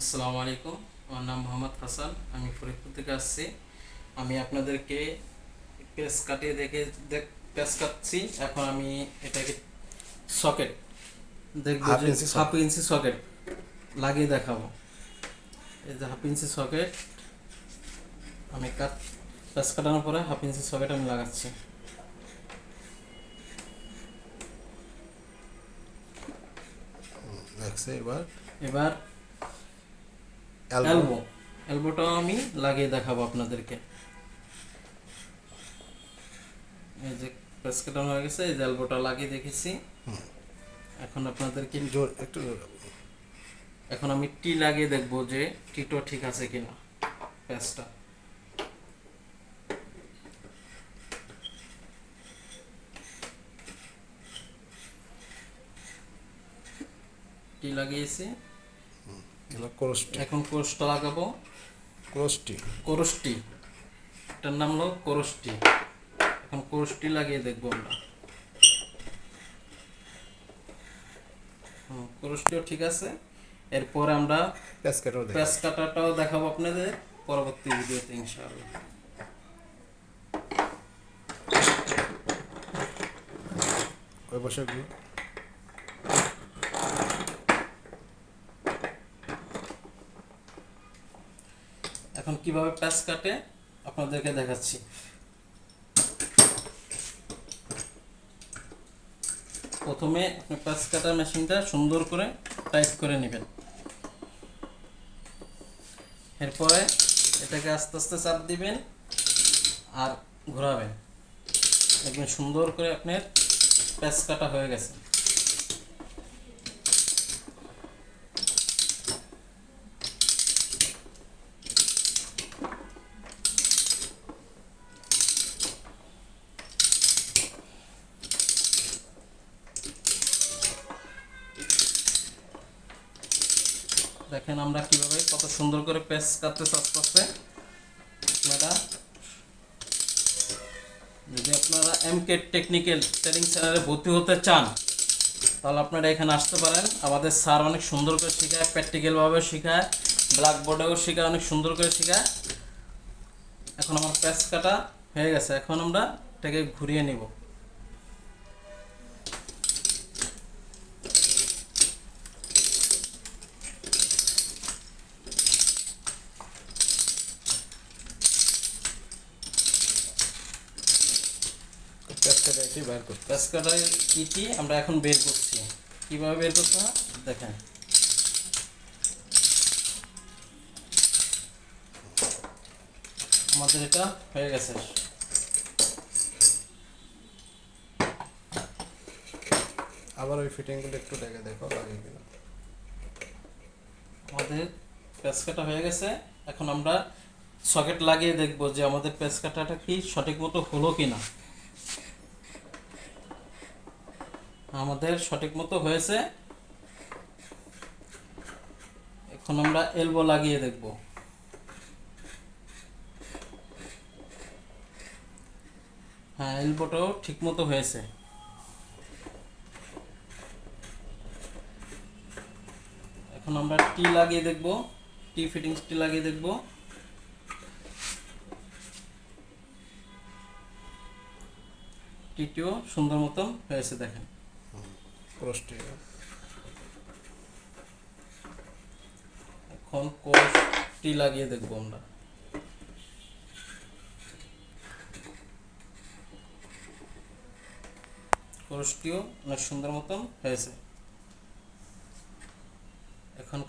আসসালামু আলাইকুম। আমার নাম মোহাম্মদ হাসান। আমি ফরিদপুর থেকে আসছি। আমি আপনাদেরকে পেস কাটিয়ে দেখে দেখ পেস কাটছি। এখন আমি এটাকে সকেট দেখব হাফ ইঞ্চি সকেট। লাগিয়ে দেখাবো। এই যে হাফ ইঞ্চি সকেট আমি কাট পেস কাটানোর পরে হাফ ইঞ্চি সকেট আমি লাগাচ্ছি। এবার। এবার এলবো এলবো এলবোটাও আমি লাগিয়ে দেখাবো আপনাদেরকে। এই যে প্রেস কাটানো হয়ে গেছে এই যে এলবোটা লাগিয়ে দেখেছি। এখন আপনাদেরকে জোর একটু জোর এখন আমি টি লাগিয়ে দেখব যে টিটো ঠিক আছে কিনা প্যাচটা টি লাগিয়েছি। এবার ক্রোস্টি এখন কোর্সটা লাগাবো। ক্রোস্টি কোরসটি এটার নাম হলো কোরসটি এখন কোরসটি লাগিয়ে দেখব আমরা। হুম, কোরসটিও ঠিক আছে। এরপর আমরা প্যাসকেটও দেখ প্যাচ কাটাটাও দেখাবো আপনাদের পরবর্তী ভিডিওতে ইনশাআল্লাহ। ওই বসে এখন কীভাবে প্যাচ কাটে আপনাদেরকে দেখাচ্ছি। প্রথমে আপনি প্যাচ কাটার মেশিনটা সুন্দর করে টাইট করে নেবেন। এরপরে এটাকে আস্তে আস্তে চাপ দিবেন আর ঘোরাবেন। একদম সুন্দর করে আপনার প্যাচ কাটা হয়ে গেছে। দেখেন আমরা কীভাবে কত সুন্দর করে পেস কাটতে চাচ্ছে আপনারা, যদি আপনারা এম কে টেকনিক্যাল ট্রেনিং চ্যানেলে ভর্তি হতে চান, তাহলে আপনারা এখানে আসতে পারেন। আমাদের স্যার অনেক সুন্দর করে শেখায় প্র্যাকটিক্যালভাবে শেখায় ব্ল্যাকবোর্ডেও শেখায়, অনেক সুন্দর করে শেখায়। এখন আমার প্যাচ কাটা হয়ে গেছে। এখন আমরা এটাকে ঘুরিয়ে নিব। এটি বের করতে প্যাচ কাটার ইটি আমরা এখন বের করছি? কীভাবে বের করতে হয়? দেখেন। আমাদের এটা হয়ে গেছে। আবার ওই ফিটিংগুলো একটু দেখে দেখো লাগে কিনা। আমাদের প্যাচ কাটা হয়ে গেছে। এখন আমরা সকেট লাগিয়ে দেখব যে আমাদের প্যাচ কাটাটা কি সঠিক মতো হলো কি আমাদের সঠিক মতো হয়েছে। এখন আমরা এলবো লাগিয়ে দেখব। হ্যাঁ এলবোটাও ঠিক মতো হয়েছে। এখন আমরা টি লাগিয়ে দেখব। টি ফিটিংস টি লাগিয়ে দেখব। টিটিও সুন্দর মতন হয়েছে দেখেন। ক্রোস্টি এখন কোষটি লাগিয়ে দেখব আমরা। কোর্সটিও অনেক সুন্দর মতন হয়েছে। এখন